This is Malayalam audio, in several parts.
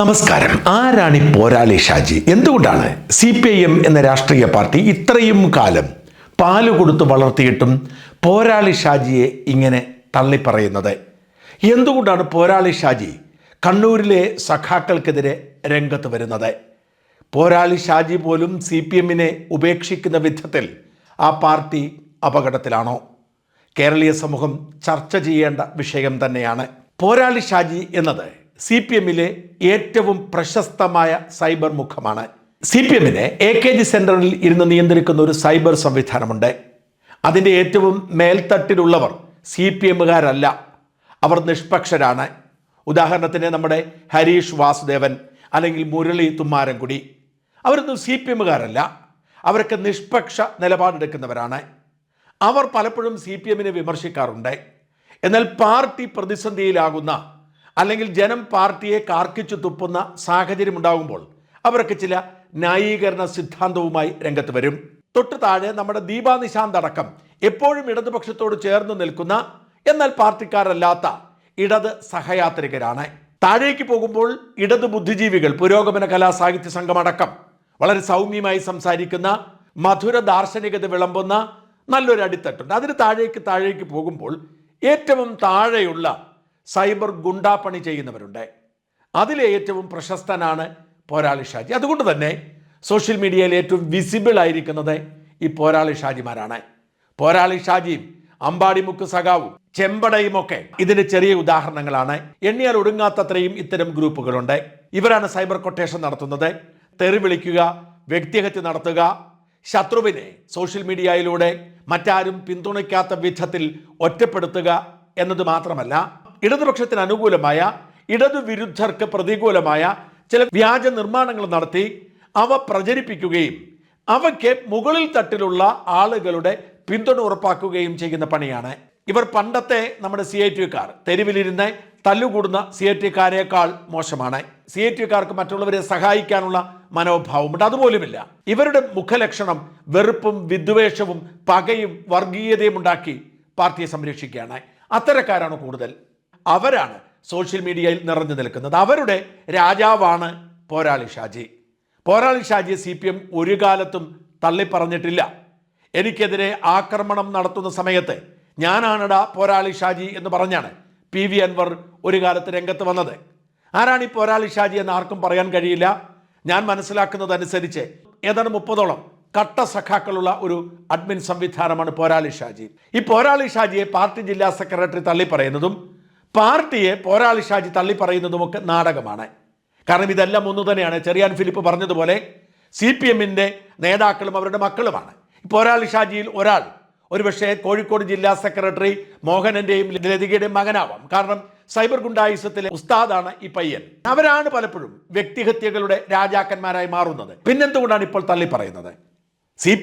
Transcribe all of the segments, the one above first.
നമസ്കാരം. ആരാണ് പോരാളി ഷാജി? എന്തുകൊണ്ടാണ് സി പി ഐ എം എന്ന രാഷ്ട്രീയ പാർട്ടി ഇത്രയും കാലം പാൽ കൊടുത്ത് വളർത്തിയിട്ടും പോരാളി ഷാജിയെ ഇങ്ങനെ തള്ളിപ്പറയുന്നത്? എന്തുകൊണ്ടാണ് പോരാളി ഷാജി കണ്ണൂരിലെ സഖാക്കൾക്കെതിരെ രംഗത്ത് വരുന്നത്? പോരാളി ഷാജി പോലും സി പി എമ്മിനെ ഉപേക്ഷിക്കുന്ന വിധത്തിൽ ആ പാർട്ടി അപകടത്തിലാണോ? കേരളീയ സമൂഹം ചർച്ച ചെയ്യേണ്ട വിഷയം തന്നെയാണ്. പോരാളി ഷാജി എന്നത് സി പി എമ്മിലെ ഏറ്റവും പ്രശസ്തമായ സൈബർ മുഖമാണ്. സി പി എമ്മിനെ എ കെ ജി സെന്ററിൽ ഇരുന്ന് നിയന്ത്രിക്കുന്ന ഒരു സൈബർ സംവിധാനമുണ്ട്. അതിന്റെ ഏറ്റവും മേൽത്തട്ടിലുള്ളവർ സി പി എമ്മുകാരല്ല. അവർ നിഷ്പക്ഷരാണ്. ഉദാഹരണത്തിന് നമ്മുടെ ഹരീഷ് വാസുദേവൻ അല്ലെങ്കിൽ മുരളി തുമ്മാരൻകുടി. അവരൊന്നും സി പി എമ്മുകാരല്ല. അവരൊക്കെ നിഷ്പക്ഷ നിലപാടെടുക്കുന്നവരാണ്. അവർ പലപ്പോഴും സി പി എമ്മിനെ വിമർശിക്കാറുണ്ട്. എന്നാൽ പാർട്ടി പ്രതിസന്ധിയിലാകുന്ന അല്ലെങ്കിൽ ജനം പാർട്ടിയെ കാർക്കിച്ചു തുപ്പുന്ന സാഹചര്യം ഉണ്ടാകുമ്പോൾ അവരൊക്കെ ചില ന്യായീകരണ സിദ്ധാന്തവുമായി രംഗത്ത് വരും. തൊട്ട് താഴെ നമ്മുടെ ദീപാനിശാന്ത് അടക്കം എപ്പോഴും ഇടതുപക്ഷത്തോട് ചേർന്ന് നിൽക്കുന്ന എന്നാൽ പാർട്ടിക്കാരല്ലാത്ത ഇടത് സഹയാത്രികരാണ്. താഴേക്ക് പോകുമ്പോൾ ഇടത് ബുദ്ധിജീവികൾ പുരോഗമന കലാ സാഹിത്യ സംഘം അടക്കം വളരെ സൗമ്യമായി സംസാരിക്കുന്ന മധുര ദാർശനികത വിളമ്പുന്ന നല്ലൊരു അടിത്തട്ടുണ്ട്. അതിന് താഴേക്ക് താഴേക്ക് പോകുമ്പോൾ ഏറ്റവും താഴെയുള്ള സൈബർ ഗുണ്ടാപ്പണി ചെയ്യുന്നവരുണ്ട്. അതിലെ ഏറ്റവും പ്രശസ്തനാണ് പോരാളി ഷാജി. അതുകൊണ്ട് തന്നെ സോഷ്യൽ മീഡിയയിൽ ഏറ്റവും വിസിബിൾ ആയിരിക്കുന്നത് ഈ പോരാളി ഷാജിമാരാണ്. പോരാളി ഷാജിയും അമ്പാടിമുക്ക് സഖാവും ചെമ്പടയും ഒക്കെ ഇതിന് ചെറിയ ഉദാഹരണങ്ങളാണ്. എണ്ണിയാൽ ഒടുങ്ങാത്തത്രയും ഇത്തരം ഗ്രൂപ്പുകളുണ്ട്. ഇവരാണ് സൈബർ കൊട്ടേഷൻ നടത്തുന്നത്. തെറി വിളിക്കുക വ്യക്തിഹത്യ നടത്തുക ശത്രുവിനെ സോഷ്യൽ മീഡിയയിലൂടെ മറ്റാരും പിന്തുണയ്ക്കാത്ത വിധത്തിൽ ഒറ്റപ്പെടുത്തുക എന്നത് മാത്രമല്ല ഇടതുപക്ഷത്തിന് അനുകൂലമായ ഇടതുവിരുദ്ധർക്ക് പ്രതികൂലമായ ചില വ്യാജ നിർമ്മാണങ്ങൾ നടത്തി അവ പ്രചരിപ്പിക്കുകയും അവയ്ക്ക് മുകളിൽ തട്ടിലുള്ള ആളുകളുടെ പിന്തുണ ഉറപ്പാക്കുകയും ചെയ്യുന്ന പണിയാണ്. ഇവർ പണ്ടത്തെ നമ്മുടെ സി ഐ ടിക്കാർ തെരുവിലിരുന്ന് തല്ലുകൂടുന്ന സി ഐ ടിക്കാരേക്കാൾ മോശമാണ്. സി ഐ ടിക്കാർക്ക് മറ്റുള്ളവരെ സഹായിക്കാനുള്ള മനോഭാവമുണ്ട്. അതുപോലുമില്ല. ഇവരുടെ മുഖലക്ഷണം വെറുപ്പും വിദ്വേഷവും പകയും വർഗീയതയും ഉണ്ടാക്കി പാർട്ടിയെ സംരക്ഷിക്കുകയാണ്. അത്തരക്കാരാണ് കൂടുതൽ. അവരാണ് സോഷ്യൽ മീഡിയയിൽ നിറഞ്ഞു നിൽക്കുന്നത്. അവരുടെ രാജാവാണ് പോരാളി ഷാജി. പോരാളി ഷാജിയെ സി പി എം ഒരു കാലത്തും തള്ളിപ്പറഞ്ഞിട്ടില്ല. എനിക്കെതിരെ ആക്രമണം നടത്തുന്ന സമയത്ത് ഞാനാണടാ പോരാളി ഷാജി എന്ന് പറഞ്ഞാണ് പി വി അൻവർ ഒരു കാലത്ത് രംഗത്ത് വന്നത്. ആരാണ് ഈ പോരാളി ഷാജി എന്ന് ആർക്കും പറയാൻ കഴിയില്ല. ഞാൻ മനസ്സിലാക്കുന്നതനുസരിച്ച് ഏതാണ്ട് മുപ്പതോളം കട്ട സഖാക്കളുള്ള ഒരു അഡ്മിൻ സംവിധാനമാണ് പോരാളി ഷാജി. ഈ പോരാളി ഷാജിയെ പാർട്ടി ജില്ലാ സെക്രട്ടറി തള്ളിപ്പറയുന്നതും പാർട്ടിയെ പോരാളി ഷാജി തള്ളിപ്പറയുന്നതുമൊക്കെ നാടകമാണ്. കാരണം ഇതെല്ലാം ഒന്നു തന്നെയാണ്. ചെറിയാൻ ഫിലിപ്പ് പറഞ്ഞതുപോലെ സി പി എമ്മിന്റെ നേതാക്കളും അവരുടെ മക്കളുമാണ്. പോരാളി ഷാജിയിൽ ഒരാൾ ഒരുപക്ഷെ കോഴിക്കോട് ജില്ലാ സെക്രട്ടറി മോഹനന്റെയും ലതികയുടെയും മകനാവാം. കാരണം സൈബർ ഗുണ്ടായുസത്തിലെ ഉസ്താദാണ് ഈ പയ്യൻ. അവരാണ് പലപ്പോഴും വ്യക്തിഹത്യകളുടെ രാജാക്കന്മാരായി മാറുന്നത്. പിന്നെന്തുകൊണ്ടാണ് ഇപ്പോൾ തള്ളി പറയുന്നത്? സി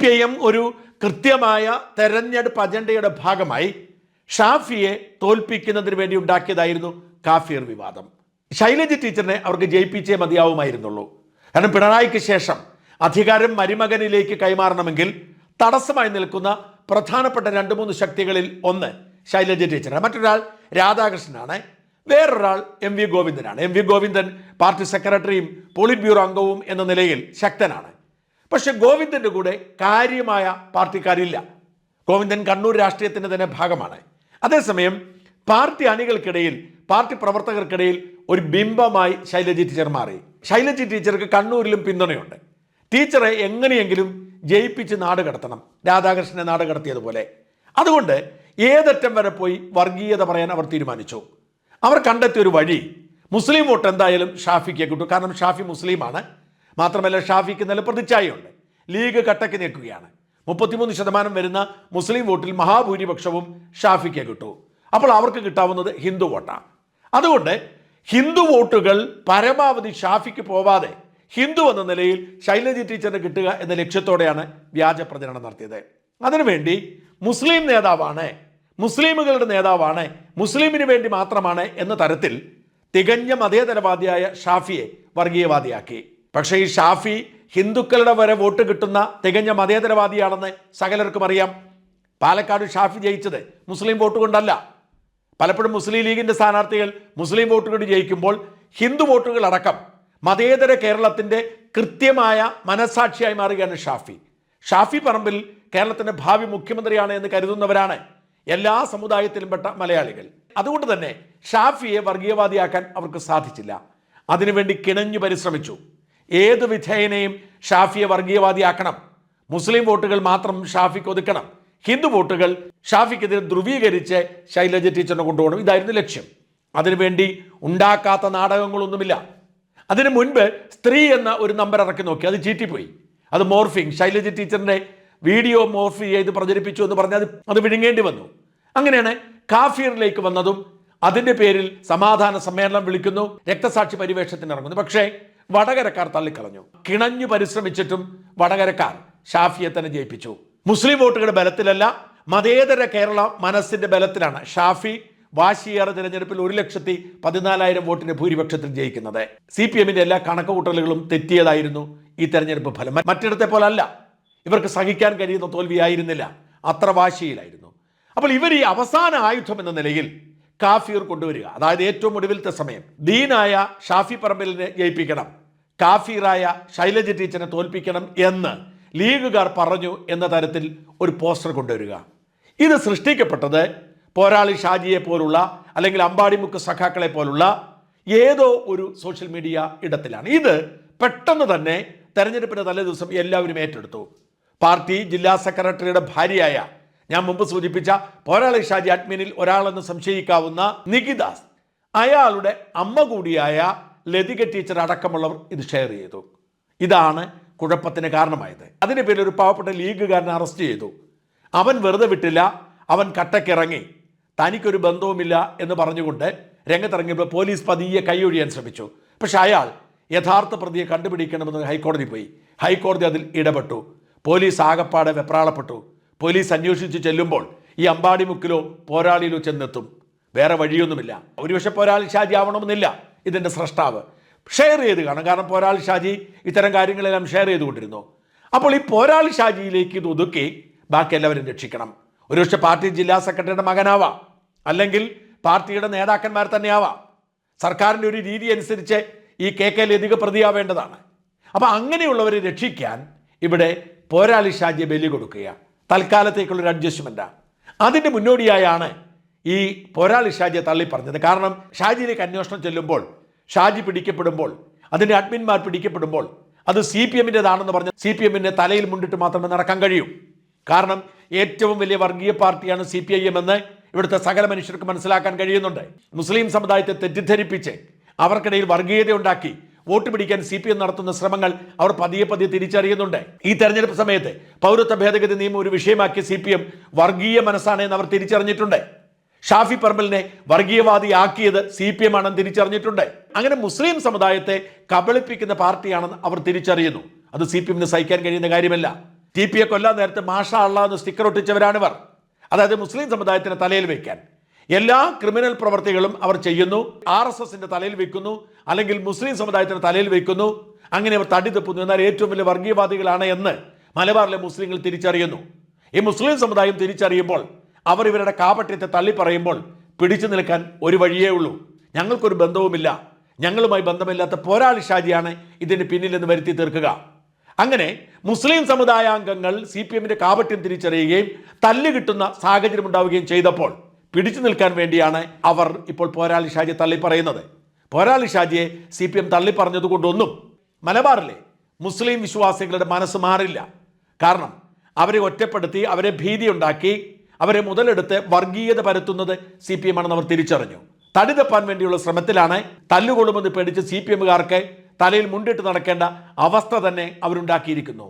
ഒരു കൃത്യമായ തെരഞ്ഞെടുപ്പ് അജണ്ടയുടെ ഭാഗമായി ഷാഫിയെ തോൽപ്പിക്കുന്നതിന് വേണ്ടി ഉണ്ടാക്കിയതായിരുന്നു കാഫിർ വിവാദം. ശൈലജ ടീച്ചറിനെ അവർക്ക് ജയിപ്പിച്ചേ മതിയാവുമായിരുന്നുള്ളൂ. കാരണം പിണറായിക്ക് ശേഷം അധികാരം മരുമകനിലേക്ക് കൈമാറണമെങ്കിൽ തടസ്സമായി നിൽക്കുന്ന പ്രധാനപ്പെട്ട രണ്ട് മൂന്ന് ശക്തികളിൽ ഒന്ന് ശൈലജ ടീച്ചറാണ്. മറ്റൊരാൾ രാധാകൃഷ്ണനാണ്. വേറൊരാൾ എം വി ഗോവിന്ദനാണ്. എം വി ഗോവിന്ദൻ പാർട്ടി സെക്രട്ടറിയും പോളിറ്റ് ബ്യൂറോ അംഗവും എന്ന നിലയിൽ ശക്തനാണ്. പക്ഷെ ഗോവിന്ദന്റെ കൂടെ കാര്യമായ പാർട്ടിക്കാരില്ല. ഗോവിന്ദൻ കണ്ണൂർ രാഷ്ട്രീയത്തിന്റെ തന്നെ ഭാഗമാണ്. അതേസമയം പാർട്ടി അണികൾക്കിടയിൽ പാർട്ടി പ്രവർത്തകർക്കിടയിൽ ഒരു ബിംബമായി ശൈലജി ടീച്ചർ മാറി. ശൈലജി ടീച്ചർക്ക് കണ്ണൂരിലും പിന്തുണയുണ്ട്. ടീച്ചറെ എങ്ങനെയെങ്കിലും ജയിപ്പിച്ച് നാട് കടത്തണം. രാധാകൃഷ്ണനെ നാട് കടത്തിയതുപോലെ. അതുകൊണ്ട് ഏതറ്റം വരെ പോയി വർഗീയത പറയാൻ അവർ തീരുമാനിച്ചു. അവർ കണ്ടെത്തിയ ഒരു വഴി മുസ്ലിം വോട്ട് എന്തായാലും ഷാഫിക്ക് കിട്ടും. കാരണം ഷാഫി മുസ്ലിമാണ്. മാത്രമല്ല ഷാഫിക്ക് നല്ല പ്രതിച്ഛായയുണ്ട്. ലീഗ് കട്ടക്ക് നിൽക്കുകയാണ് മുപ്പത്തിമൂന്ന് ശതമാനം വരുന്ന മുസ്ലിം വോട്ടിൽ മഹാഭൂരിപക്ഷവും ഷാഫിക്ക് കിട്ടൂ. അപ്പോൾ അവർക്ക് കിട്ടാവുന്നത് ഹിന്ദു വോട്ടാണ്. അതുകൊണ്ട് ഹിന്ദു വോട്ടുകൾ പരമാവധി ഷാഫിക്ക് പോവാതെ ഹിന്ദു എന്ന നിലയിൽ ശൈലജി ടീച്ചറിന് കിട്ടുക എന്ന ലക്ഷ്യത്തോടെയാണ് വ്യാജ പ്രചരണം നടത്തിയത്. അതിനുവേണ്ടി മുസ്ലിം നേതാവാണ് മുസ്ലിമുകളുടെ നേതാവാണ് മുസ്ലിമിന് വേണ്ടി മാത്രമാണ് എന്ന തരത്തിൽ തികഞ്ഞ മതേതരവാദിയായ ഷാഫിയെ വർഗീയവാദിയാക്കി. പക്ഷേ ഈ ഷാഫി ഹിന്ദുക്കളുടെ വരെ വോട്ട് കിട്ടുന്ന തികഞ്ഞ മതേതരവാദിയാണെന്ന് സകലർക്കും അറിയാം. പാലക്കാട് ഷാഫി ജയിച്ചത് മുസ്ലിം വോട്ട് കൊണ്ടല്ല. പലപ്പോഴും മുസ്ലിം ലീഗിന്റെ സ്ഥാനാർത്ഥികൾ മുസ്ലിം വോട്ടുകൾ ജയിക്കുമ്പോൾ ഹിന്ദു വോട്ടുകൾ അടക്കം മതേതര കേരളത്തിന്റെ കൃത്യമായ മനസാക്ഷിയായി മാറുകയാണ് ഷാഫി. ഷാഫി പറമ്പിൽ കേരളത്തിന്റെ ഭാവി മുഖ്യമന്ത്രിയാണ് എന്ന് കരുതുന്നവരാണ് എല്ലാ സമുദായത്തിലും പെട്ട മലയാളികൾ. അതുകൊണ്ട് തന്നെ ഷാഫിയെ വർഗീയവാദിയാക്കാൻ അവർക്ക് സാധിച്ചില്ല. അതിനുവേണ്ടി കിണഞ്ഞു പരിശ്രമിച്ചു. ഏത് വിധേയനെയും ഷാഫിയെ വർഗീയവാദിയാക്കണം. മുസ്ലിം വോട്ടുകൾ മാത്രം ഷാഫിക്ക് ഒതുക്കണം. ഹിന്ദു വോട്ടുകൾ ഷാഫിക്കെതിരെ ധ്രുവീകരിച്ച് ശൈലജ ടീച്ചറിനെ കൊണ്ടുപോകണം. ഇതായിരുന്നു ലക്ഷ്യം. അതിനുവേണ്ടി ഉണ്ടാക്കാത്ത നാടകങ്ങളൊന്നുമില്ല. അതിനു മുൻപ് സ്ത്രീ എന്ന ഒരു നമ്പർ ഇറക്കി നോക്കി. അത് ചീറ്റിപ്പോയി. അത് മോർഫിംഗ് ശൈലജ ടീച്ചറിന്റെ വീഡിയോ മോർഫ് ചെയ്ത് പ്രചരിപ്പിച്ചു എന്ന് പറഞ്ഞ് അത് അത് വിഴുങ്ങേണ്ടി വന്നു. അങ്ങനെയാണ് കാഫീറിലേക്ക് വന്നതും അതിന്റെ പേരിൽ സമാധാന സമ്മേളനം വിളിക്കുന്നു. രക്തസാക്ഷി പരിവേഷത്തിന് ഇറങ്ങുന്നു. പക്ഷേ വടകരക്കാർ തള്ളിക്കളഞ്ഞു. കിണഞ്ഞു പരിശ്രമിച്ചിട്ടും വടകരക്കാർ ഷാഫിയെ തന്നെ ജയിപ്പിച്ചു. മുസ്ലിം വോട്ടുകളുടെ ബലത്തിലല്ല മതേതര കേരള മനസ്സിന്റെ ബലത്തിലാണ് ഷാഫി വാശിയേറെ തിരഞ്ഞെടുപ്പിൽ ഒരു ലക്ഷത്തി പതിനാലായിരം വോട്ടിന്റെ ഭൂരിപക്ഷത്തിൽ ജയിക്കുന്നത്. സി പി എമ്മിന്റെ എല്ലാ കണക്കുകൂട്ടലുകളും തെറ്റിയതായിരുന്നു ഈ തെരഞ്ഞെടുപ്പ് ഫലം. മറ്റിടത്തെ പോലെ അല്ല ഇവർക്ക് സഹിക്കാൻ കഴിയുന്ന തോൽവിയായിരുന്നില്ല. അത്ര വാശിയിലായിരുന്നു. അപ്പോൾ ഇവർ ഈ അവസാന ആയുധം എന്ന നിലയിൽ കാഫിർ കൊണ്ടുവരിക. അതായത് ഏറ്റവും ഒടുവിലത്തെ സമയം. ദീനായ ഷാഫി പറമ്പലിനെ ജയിപ്പിക്കണം. കാഫീറായ ശൈലജ ടീച്ചറിനെ തോൽപ്പിക്കണം എന്ന് ലീഗുകാർ പറഞ്ഞു എന്ന തരത്തിൽ ഒരു പോസ്റ്റർ കൊണ്ടുവരിക. ഇത് സൃഷ്ടിക്കപ്പെട്ടത് പോരാളി ഷാജിയെ പോലുള്ള അല്ലെങ്കിൽ അമ്പാടിമുക്ക് സഖാക്കളെ പോലുള്ള ഏതോ ഒരു സോഷ്യൽ മീഡിയ ഇടത്തിലാണ്. ഇത് പെട്ടെന്ന് തന്നെ തെരഞ്ഞെടുപ്പിന്റെ തലേ ദിവസം എല്ലാവരും ഏറ്റെടുത്തു. പാർട്ടി ജില്ലാ സെക്രട്ടറിയുടെ ഭാര്യയായ ഞാൻ മുമ്പ് സൂചിപ്പിച്ച പോരാളി ഷാജി അഡ്മിനിൽ ഒരാളെന്ന് സംശയിക്കാവുന്ന നികിദാസ്. അയാളുടെ അമ്മ കൂടിയായ ലതിക ടീച്ചർ അടക്കമുള്ളവർ ഇത് ഷെയർ ചെയ്തു. ഇതാണ് കുഴപ്പത്തിന് കാരണമായത്. അതിന്റെ പേരിൽ ഒരു പാവപ്പെട്ട ലീഗുകാരനെ അറസ്റ്റ് ചെയ്തു. അവൻ വെറുതെ വിട്ടില്ല അവൻ കട്ടക്കിറങ്ങി. തനിക്കൊരു ബന്ധവുമില്ല എന്ന് പറഞ്ഞുകൊണ്ട് രംഗത്തിറങ്ങിയപ്പോൾ പോലീസ് പതിയെ കൈയൊഴിയാൻ ശ്രമിച്ചു. പക്ഷെ അയാൾ യഥാർത്ഥ പ്രതിയെ കണ്ടുപിടിക്കണമെന്ന് ഹൈക്കോടതി പോയി. ഹൈക്കോടതി അതിൽ ഇടപെട്ടു. പോലീസ് ആകപ്പാടെ വെപ്രാളപ്പെട്ടു. പോലീസ് അന്വേഷിച്ച് ചെല്ലുമ്പോൾ ഈ അമ്പാടിമുക്കിലോ പോരാളിയിലോ ചെന്നെത്തും. വേറെ വഴിയൊന്നുമില്ല. ഒരുപക്ഷെ പോരാളി ഷാജി ആവണമെന്നില്ല ഇതിന്റെ സ്രഷ്ടാവ്. ഷെയർ ചെയ്ത് കാണും. കാരണം പോരാളി ഷാജി ഇത്തരം കാര്യങ്ങളെല്ലാം ഷെയർ ചെയ്തുകൊണ്ടിരുന്നു. അപ്പോൾ ഈ പോരാളി ഷാജിയിലേക്ക് ഇത് ഒതുക്കി ബാക്കി എല്ലാവരും രക്ഷിക്കണം. ഒരുപക്ഷെ പാർട്ടി ജില്ലാ സെക്രട്ടറിയുടെ മകനാവാം. അല്ലെങ്കിൽ പാർട്ടിയുടെ നേതാക്കന്മാർ തന്നെയാവാം. സർക്കാരിന്റെ ഒരു രീതി അനുസരിച്ച് ഈ കെ കെ ലതിക പ്രതിയാവേണ്ടതാണ്. അപ്പോൾ അങ്ങനെയുള്ളവരെ രക്ഷിക്കാൻ ഇവിടെ പോരാളി ഷാജിയെ ബലി കൊടുക്കുക തൽക്കാലത്തേക്കുള്ളൊരു അഡ്ജസ്റ്റ്മെന്റാണ് അതിന്റെ മുന്നോടിയായാണ് ഈ പോരാളി ഷാജിയെ തള്ളി പറഞ്ഞത് കാരണം ഷാജിയിലേക്ക് അന്വേഷണം ചെല്ലുമ്പോൾ ഷാജി പിടിക്കപ്പെടുമ്പോൾ അതിന്റെ അഡ്മിന്മാർ പിടിക്കപ്പെടുമ്പോൾ അത് സി പി എമ്മിന്റെതാണെന്ന് പറഞ്ഞ് സി പി എമ്മിന്റെ തലയിൽ മുണ്ടിട്ട് മാത്രമേ നടക്കാൻ കഴിയൂ. കാരണം ഏറ്റവും വലിയ വർഗീയ പാർട്ടിയാണ് സി പി ഐ എം എന്ന് ഇവിടുത്തെ സകല മനുഷ്യർക്ക് മനസ്സിലാക്കാൻ കഴിയുന്നുണ്ട്. മുസ്ലിം സമുദായത്തെ തെറ്റിദ്ധരിപ്പിച്ച് അവർക്കിടയിൽ വർഗീയത ഉണ്ടാക്കി വോട്ട് പിടിക്കാൻ സി പി എം നടത്തുന്ന ശ്രമങ്ങൾ അവർ പതിയെ പതിയെ തിരിച്ചറിയുന്നുണ്ട്. ഈ തെരഞ്ഞെടുപ്പ് സമയത്ത് പൗരത്വ ഭേദഗതി നിയമം ഒരു വിഷയമാക്കിയ സി പി എം വർഗീയ മനസ്സാണ് എന്ന് അവർ തിരിച്ചറിഞ്ഞിട്ടുണ്ട്. ഷാഫി പറമ്പലിനെ വർഗീയവാദിയാക്കിയത് സി പി എം ആണെന്ന് തിരിച്ചറിഞ്ഞിട്ടുണ്ട്. അങ്ങനെ മുസ്ലിം സമുദായത്തെ കബളിപ്പിക്കുന്ന പാർട്ടിയാണെന്ന് അവർ തിരിച്ചറിയുന്നു. അത് സി പി എമ്മിന് സഹിക്കാൻ കഴിയുന്ന കാര്യമല്ല. ടി പി എ കൊല്ലാൻ നേരത്തെ മാഷ അള്ള എന്ന് സ്റ്റിക്കർ ഒട്ടിച്ചവരാണിവർ. അതായത് മുസ്ലിം സമുദായത്തിന് തലയിൽ വയ്ക്കാൻ എല്ലാ ക്രിമിനൽ പ്രവർത്തികളും അവർ ചെയ്യുന്നു. ആർ എസ് എസിന്റെ തലയിൽ വെക്കുന്നു. അല്ലെങ്കിൽ മുസ്ലിം സമുദായത്തിന്റെ തലയിൽ വെക്കുന്നു. അങ്ങനെ അവർ തടി തപ്പുന്നു. എന്നാൽ ഏറ്റവും വലിയ വർഗീയവാദികളാണ് എന്ന് മലബാറിലെ മുസ്ലിങ്ങൾ തിരിച്ചറിയുന്നു. ഈ മുസ്ലിം സമുദായം തിരിച്ചറിയുമ്പോൾ അവർ ഇവരുടെ കാപട്യത്തെ തള്ളി പറയുമ്പോൾ പിടിച്ചു നിൽക്കാൻ ഒരു വഴിയേ ഉള്ളൂ. ഞങ്ങൾക്കൊരു ബന്ധവുമില്ല. ഞങ്ങളുമായി ബന്ധമില്ലാത്ത പോരാളി ഷാജിയാണ് ഇതിന് പിന്നിലെന്ന് വരുത്തി തീർക്കുക. അങ്ങനെ മുസ്ലിം സമുദായാംഗങ്ങൾ സി പി എമ്മിന്റെ കാപട്യം തിരിച്ചറിയുകയും തല്ലുകിട്ടുന്ന സാഹചര്യം ഉണ്ടാവുകയും ചെയ്തപ്പോൾ പിടിച്ചു നിൽക്കാൻ വേണ്ടിയാണ് അവർ ഇപ്പോൾ പോരാളി ഷാജിയെ തള്ളി പറയുന്നത് പോരാളി ഷാജിയെ സി പി എം തള്ളി പറഞ്ഞതുകൊണ്ടൊന്നും മലബാറിലെ മുസ്ലിം വിശ്വാസികളുടെ മനസ്സ് മാറില്ല. കാരണം അവരെ ഒറ്റപ്പെടുത്തി അവരെ ഭീതിയുണ്ടാക്കി അവരെ മുതലെടുത്ത് വർഗീയത പരത്തുന്നത് സി പി എം ആണെന്ന് അവർ തിരിച്ചറിഞ്ഞു. തടിതപ്പാൻ വേണ്ടിയുള്ള ശ്രമത്തിലാണ് തല്ലുകൊള്ളുമെന്ന് പേടിച്ച് സി പി എമ്മുകാർക്ക് തലയിൽ മുണ്ടിട്ട് നടക്കേണ്ട അവസ്ഥ തന്നെ അവരുണ്ടാക്കിയിരിക്കുന്നു.